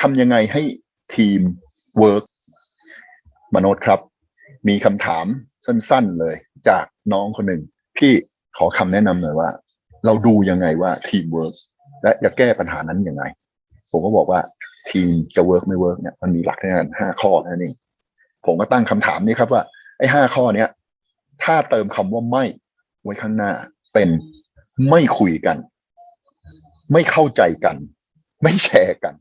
ทำยังไงให้ทีมเวิร์กมโนดครับ มีคำถามสั้นๆเลย จากน้องคนหนึ่ง พี่ขอคำแนะนำหน่อยว่า เราดูยังไงว่าทีมเวิร์กและจะแก้ปัญหานั้นยังไง ผมก็บอกว่าทีมจะเวิร์กไม่เวิร์กเนี่ยมันมีหลักแค่นั้นห้าข้อนั้นเองผมก็ตั้งคำถามนี้ครับว่า ไอ้ห้าข้อเนี้ย ถ้าเติมคำว่าไม่ไว้ข้างหน้าเป็นไม่คุยกัน ไม่เข้าใจกัน ไม่แชร์กัน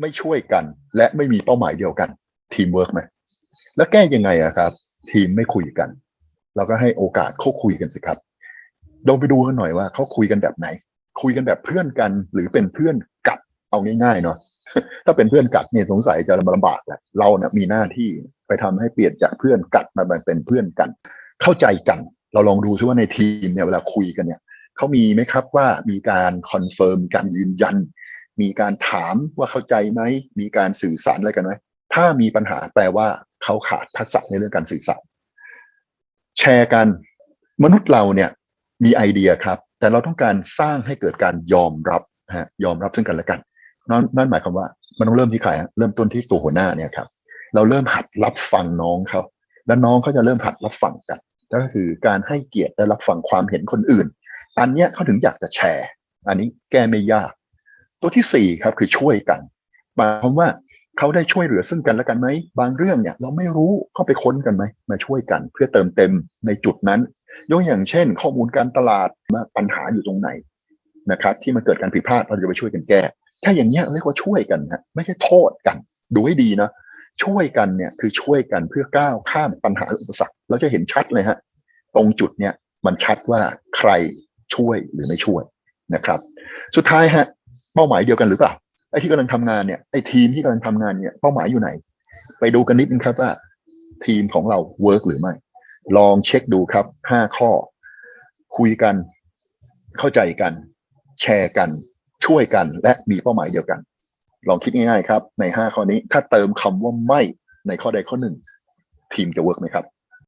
ไม่ช่วยกัน และไม่มีเป้าหมายเดียวกัน ทีมเวิร์กไหมแล้วแก้ยังไงอะครับ ทีมไม่คุยกันเราก็ให้โอกาสเขาคุยกันสิครับลองไปดูกันหน่อยว่าเขาคุยกันแบบไหน คุยกันแบบเพื่อนกัน หรือเป็นเพื่อนกัดเอาง่ายๆเนาะถ้าเป็นเพื่อนกัดเนี่ยสงสัยจะลำบากแหละเราเนี่ยมีหน้าที่ไปทำให้เปลี่ยนจากเพื่อนกัดมาเป็นเพื่อนกัน เข้าใจกัน เราลองดูซิว่าในทีมเนี่ยเวลาคุยกันเนี่ยเขามีไหมครับว่ามีการคอนเฟิร์มการยืนยัน มีการถามว่าเข้าใจไหม มีการสื่อสารอะไรกันไหม ถ้ามีปัญหาแปลว่าเขาขาดทักษะในเรื่องการสื่อสาร แชร์กัน มนุษย์เราเนี่ยมีไอเดียครับ แต่เราต้องการสร้างให้เกิดการยอมรับฮะยอมรับซึ่งกันและกัน นั่นนั่นหมายความว่า มันต้องเริ่มที่ใครเริ่มต้นที่ตัวหัวหน้าเนี่ยครับ เราเริ่มหัดรับฟังน้องเขาแล้วน้องเขาจะเริ่มหัดรับฟังกัน ก็คือการให้เกียรติและรับฟังความเห็นคนอื่น อันเนี้ยเขาถึงอยากจะแชร์ อันนี้แก้ไม่ยาก ตัวที่สี่ครับคือช่วยกันหมายความว่าเขาได้ช่วยเหลือซึ่งกันและกันไหมบางเรื่องเนี่ยเราไม่รู้ก็ไปค้นกันไหมมาช่วยกัน เพื่อเติมเต็มในจุดนั้นยกอย่างเช่น ข้อมูลการตลาดว่าปัญหาอยู่ตรงไหนนะครับ ที่มันเกิดการผิดพลาดเราจะไปช่วยกันแก้ถ้าอย่างเงี้ยเรียกว่าช่วยกันนะไม่ใช่โทษกัน ดูให้ดีนะช่วยกันเนี่ยคือช่วยกันเพื่อก้าวข้ามปัญหาอุปสรรคเราจะเห็นชัดเลยฮะตรงจุดเนี่ยมันชัดว่าใครช่วยหรือไม่ช่วยนะครับ สุดท้ายฮะ เป้าหมายเดียวกันหรือเปล่าไอ้ที่กำลังทำงานเนี่ยไอ้ทีมที่กำลังทำงานเนี่ยเป้าหมายอยู่ไหน ไปดูกันนิดนึงครับว่าทีมของเราเวิร์กหรือไม่ ลองเช็คดูครับห้าข้อ คุยกัน เข้าใจกัน แชร์กัน ช่วยกัน และมีเป้าหมายเดียวกัน ลองคิดง่ายๆครับ ในห้าข้อนี้ถ้าเติมคำว่าไม่ในข้อใดข้อหนึ่ง ทีมจะเวิร์กไหมครับ